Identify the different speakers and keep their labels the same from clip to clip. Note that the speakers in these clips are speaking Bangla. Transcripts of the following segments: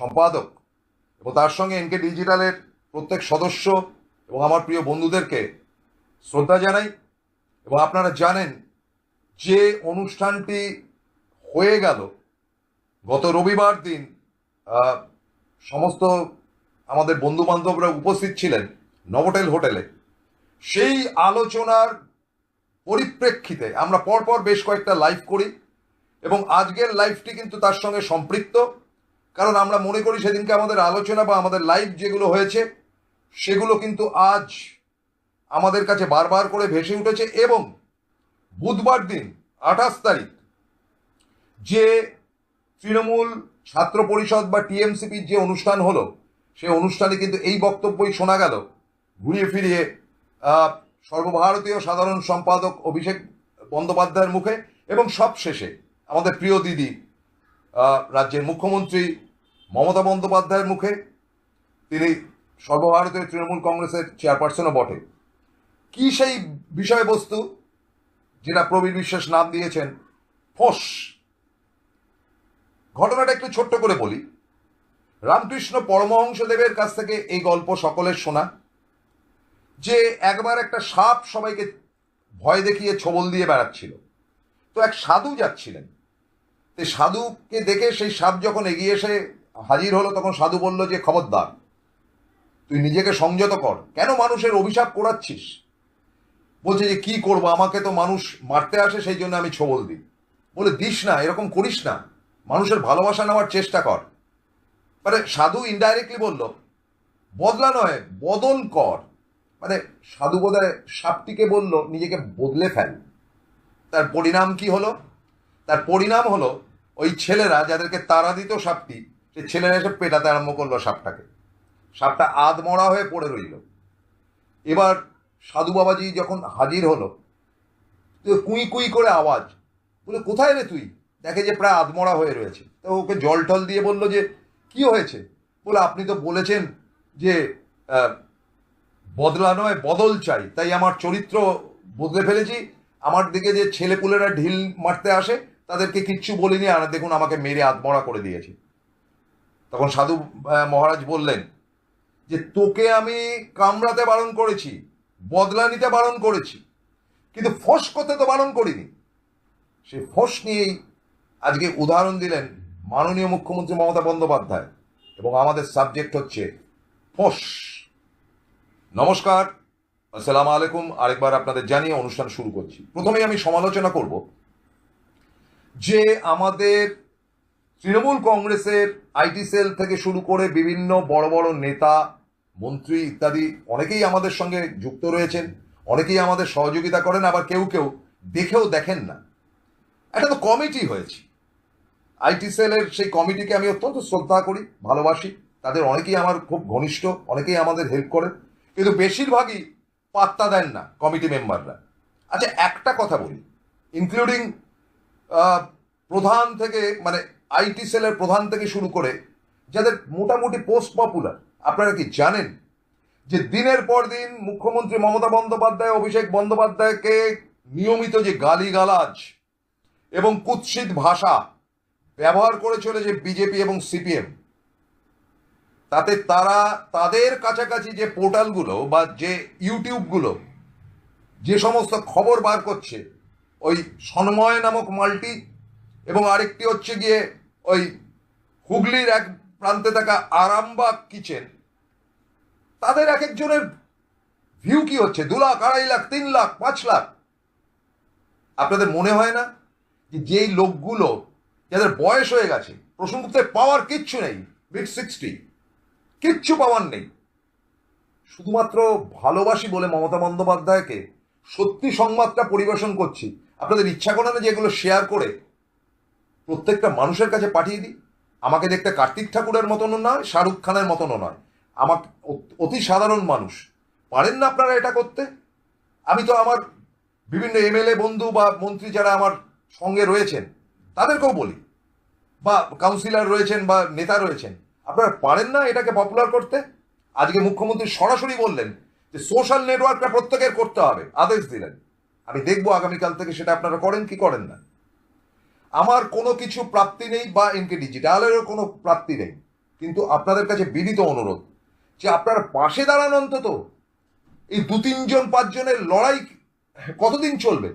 Speaker 1: সম্পাদক এবং তার সঙ্গে এনকে ডিজিটালের প্রত্যেক সদস্য এবং আমার প্রিয় বন্ধুদেরকে শ্রদ্ধা জানাই এবং আপনারা জানেন যে অনুষ্ঠানটি হয়ে গেল, গত রবিবার দিন সমস্ত আমাদের বন্ধু বান্ধবরা উপস্থিত ছিলেন নবটেল হোটেলে। সেই আলোচনার পরিপ্রেক্ষিতে আমরা পরপর বেশ কয়েকটা লাইভ করি এবং আজকের লাইভটি কিন্তু তার সঙ্গে সম্পৃক্ত। কারণ আমরা মনে করি সেদিনকে আমাদের আলোচনা বা আমাদের লাইভ যেগুলো হয়েছে, সেগুলো কিন্তু আজ আমাদের কাছে বারবার করে ভেসে উঠেছে এবং বুধবার দিন, আঠাশ তারিখ, যে তৃণমূল ছাত্র পরিষদ বা টিএমসিপির যে অনুষ্ঠান হলো, সে অনুষ্ঠানে কিন্তু এই বক্তব্যই শোনা গেল। ঘুরিয়ে ফিরিয়ে সর্বভারতীয় সাধারণ সম্পাদক অভিষেক বন্দ্যোপাধ্যায়ের মুখে এবং সব শেষে আমাদের প্রিয় দিদি রাজ্যের মুখ্যমন্ত্রী মমতা বন্দ্যোপাধ্যায়ের মুখে, তিনি সর্বভারতীয় তৃণমূল কংগ্রেসের চেয়ারপারসনও বটে। কি সেই বিষয়বস্তু যেটা প্রবীর বিশ্বাস নাম দিয়েছেন? ফোস। ঘটনাটা একটু ছোট্ট করে বলি। রামকৃষ্ণ পরমহংসদেবের কাছ থেকে এই গল্প সকলের শোনা, যে একবার একটা সাপ সবাইকে ভয় দেখিয়ে ছবল দিয়ে বেড়াচ্ছিল। তো এক সাধু যাচ্ছিলেন। তো সাধুকে দেখে সেই সাপ যখন এগিয়ে এসে হাজির হলো, তখন সাধু বলল যে, খবরদার, তুই নিজেকে সংযত কর। কেন মানুষের অভিশাপ করাচ্ছিস বলছে যে, কি করব? আমাকে তো মানুষ মারতে আসে, সেই জন্য আমি ছবল দিই। বলে, দিস না, এরকম করিস না। মানুষের ভালোবাসা নেওয়ার চেষ্টা কর। মানে সাধু ইনডাইরেক্টলি বলল, বদলা নয়, বদল কর। মানে সাধু বোধহয় সাপটিকে বলল, নিজেকে বদলে ফেল। তার পরিণাম কি হলো? তার পরিণাম হলো ওই ছেলেরা যাদেরকে তারা দিত সাপটি সে ছেলেরা এসে পেটাতে আরম্ভ করল সাপটাকে। সাপটা আধমরা হয়ে পড়ে রইল। এবার সাধু বাবাজি যখন হাজির হলো কুই কুই করে আওয়াজ, বলে, কোথায় রে তুই? দেখে যে প্রায় আধমরা হয়ে রয়েছে। তো ওকে জল টল দিয়ে বলল যে, কি হয়েছে? বলে, আপনি তো বলেছেন যে বদলা নয়, বদল চাই। তাই আমার চরিত্র বদলে ফেলেছি। আমার দিকে যে ছেলেপুলেরা ঢিল মারতে আসে তাদেরকে কিচ্ছু বলিনি, আর দেখুন আমাকে মেরে আত্মরা করে দিয়েছে। তখন সাধু মহারাজ বললেন যে, তোকে আমি কামড়াতে বারণ করেছি, বদলা নিতে বারণ করেছি, কিন্তু ফস করতে তো বারণ করিনি। সে ফস নিয়েই আজকে উদাহরণ দিলেন মাননীয় মুখ্যমন্ত্রী মমতা বন্দ্যোপাধ্যায়, এবং আমাদের সাবজেক্ট হচ্ছে ফস। নমস্কার, আসসালামু আলাইকুম। আরেকবার আপনাদের জানিয়ে অনুষ্ঠান শুরু করছি। প্রথমেই আমি সমালোচনা করব। যে আমাদের তৃণমূল কংগ্রেসের আইটি সেল থেকে শুরু করে বিভিন্ন বড় বড় নেতা, মন্ত্রী ইত্যাদি অনেকেই আমাদের সঙ্গে যুক্ত রয়েছেন, অনেকেই আমাদের সহযোগিতা করেন, আবার কেউ কেউ দেখেও দেখেন না। একটা তো কমিটি হয়েছে। আইটি সেলের সেই কমিটিকে আমি অত্যন্ত শ্রদ্ধা করি, ভালোবাসি। তাদের অনেকেই আমার খুব ঘনিষ্ঠ, অনেকেই আমাদের হেল্প করে কিন্তু বেশিরভাগই পাত্তা দেন না কমিটি মেম্বাররা। আচ্ছা একটা কথা বলি ইনক্লুডিং প্রধান থেকে মানে আইটি সেলের প্রধান থেকে শুরু করে, যাদের মোটামুটি পোস্ট পপুলার আপনারা কি জানেন যে দিনের পর দিন মুখ্যমন্ত্রী মমতা বন্দ্যোপাধ্যায়, অভিষেক বন্দ্যোপাধ্যায়কে নিয়মিত যে গালিগালাজ এবং কুৎসিত ভাষা ব্যবহার করে চলেছে বিজেপি এবং সিপিএম, তাতে তারা, তাদের কাছাকাছি যে পোর্টালগুলো বা যে ইউটিউবগুলো যে সমস্ত খবর বার করছে ওই সন্ময় নামক মাল্টি এবং আরেকটি হচ্ছে গিয়ে ওই হুগলির এক প্রান্তে থাকা আরামবাগ কিচেন। তাদের এক একজনের ভিউ কি হচ্ছে? দু লাখ, আড়াই লাখ, তিন লাখ, পাঁচ লাখ। আপনাদের মনে হয় না যে যেই লোকগুলো, যাদের বয়স হয়ে গেছে, প্রসঙ্গতে পাওয়ার কিচ্ছু নেই মিড সিক্সটি। কিচ্ছু পাওয়ার নেই। শুধুমাত্র ভালোবাসি বলে মমতা বন্দ্যোপাধ্যায়কে সত্যি সংবাদটা পরিবেশন করছি। আপনাদের ইচ্ছা করে না যে এগুলো শেয়ার করে প্রত্যেকটা মানুষের কাছে পাঠিয়ে দিই? আমাকে দেখতে কার্তিক ঠাকুরের মতনও নয়, শাহরুখ খানের মতনও নয়। আমাকে অতি সাধারণ মানুষ। পারেন না আপনারা এটা করতে? আমি তো আমার বিভিন্ন এমএলএ বন্ধু বা মন্ত্রী যারা আমার সঙ্গে রয়েছেন, তাদেরকেও বলি। বা কাউন্সিলর রয়েছেন বা নেতা রয়েছেন, আপনারা পারেন না এটাকে পপুলার করতে? আজকে মুখ্যমন্ত্রী সরাসরি বললেন যে সোশ্যাল নেটওয়ার্কটা প্রত্যেকের করতে হবে, আদেশ দিলেন। আমি দেখব আগামীকাল থেকে সেটা আপনারা করেন কি করেন না। আমার কোনো কিছু প্রাপ্তি নেই বা এনকে ডিজিটালেরও কোনো প্রাপ্তি নেই। কিন্তু আপনাদের কাছে বিনীত অনুরোধ যে আপনার পাশে দাঁড়ান অন্তত। এই দু তিনজন, পাঁচজনের লড়াই কতদিন চলবে?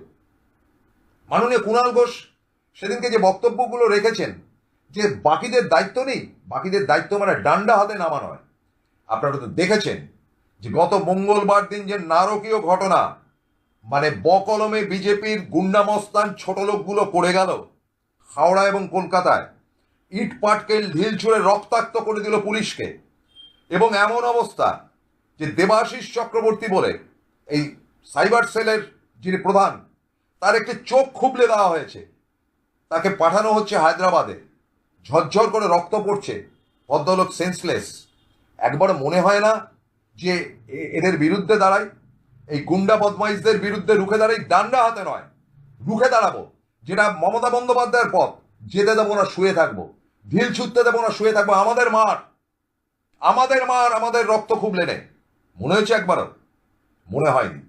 Speaker 1: মাননীয় কুণাল ঘোষ সেদিনকে যে বক্তব্যগুলো রেখেছেন যে বাকিদের দায়িত্ব নেই, বাকিদের দায়িত্ব মানে ডান্ডা হাতে নামা নয় আপনারা তো দেখেছেন যে গত মঙ্গলবার দিন যে নারকীয় ঘটনা মানে বকলমে বিজেপির গুন্ডামস্তান ছোট লোকগুলো পড়ে গেল, হাওড়া এবং কলকাতায়। ইট পাটকেল ঢিল ছুঁড়ে রক্তাক্ত করে দিল পুলিশকে। এবং এমন অবস্থা যে দেবাশিস চক্রবর্তী বলে এই সাইবার সেলের যিনি প্রধান, তার একটি চোখ খুবলে দেওয়া হয়েছে। তাকে পাঠানো হচ্ছে হায়দ্রাবাদে। ঝরঝর করে রক্ত পড়ছে, ভদ্রলোক সেন্সলেস একবার মনে হয় না যে এদের বিরুদ্ধে দাঁড়াই এই গুন্ডা বদমাইশদের বিরুদ্ধে রুখে দাঁড়াই ডান্ডা হাতে নয়। রুখে দাঁড়াবো। যেটা মমতা বন্দ্যোপাধ্যায়ের পথ, যেতে দেবো না, শুয়ে থাকব। ঢিল ছুটতে দেবো না, শুয়ে থাকব, আমাদের মার আমাদের মার আমাদের রক্ত খুব লেনে। মনে হয়েছে একবারও? মনে হয়নি।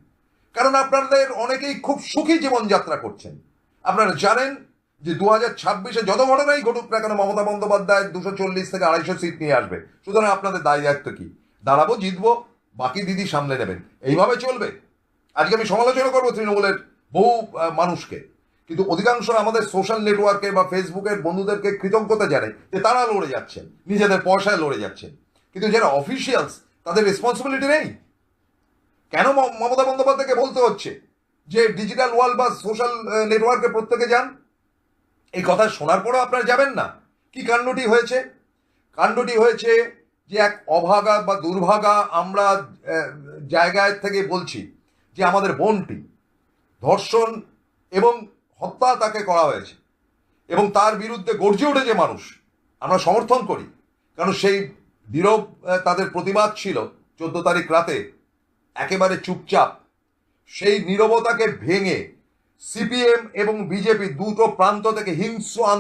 Speaker 1: কারণ আপনাদের অনেকেই খুব সুখী জীবনযাত্রা করছেন। আপনারা জানেন যে দু হাজার ছাব্বিশে যত ঘটনাই ঘটুক না কেন মমতা বন্দ্যোপাধ্যায় দুশো চল্লিশ থেকে আড়াইশো সিট নিয়ে আসবে। সুতরাং আপনাদের দায় দায়িত্ব কি? দাঁড়াবো, জিতবো বাকি দিদি সামলে নেবেন। এইভাবে চলবে। আজকে আমি সমালোচনা করব তৃণমূলের বহু মানুষকে। কিন্তু অধিকাংশ আমাদের সোশ্যাল নেটওয়ার্কে বা ফেসবুকের বন্ধুদেরকে কৃতজ্ঞতা জানাই যে তারা লড়ে যাচ্ছেন, নিজেদের পয়সায় লড়ে যাচ্ছেন। কিন্তু যারা অফিসিয়ালস তাদের রেসপন্সিবিলিটি নেই। কেন মমতা বন্দ্যোপাধ্যায়কে বলতে হচ্ছে যে ডিজিটাল ওয়ার্ল্ড বা সোশ্যাল নেটওয়ার্কে প্রত্যেকে যান? এই কথা শোনার পরেও আপনারা যাবেন না। কি কাণ্ডটি হয়েছে? কাণ্ডটি হয়েছে যে এক অভাগা বা দুর্ভাগা আমরা জায়গায় থেকে বলছি যে আমাদের বোনটি ধর্ষণ এবং হত্যা তাকে করা হয়েছে এবং তার বিরুদ্ধে গর্জে উঠেছে মানুষ। আমরা সমর্থন করি। কারণ সেই নীরব তাদের প্রতিবাদ ছিল চোদ্দ তারিখ রাতে একেবারে চুপচাপ। সেই নীরবতাকে ভেঙে সিপিএম এবং বিজেপি দুটো প্রান্ত থেকে হিংস্র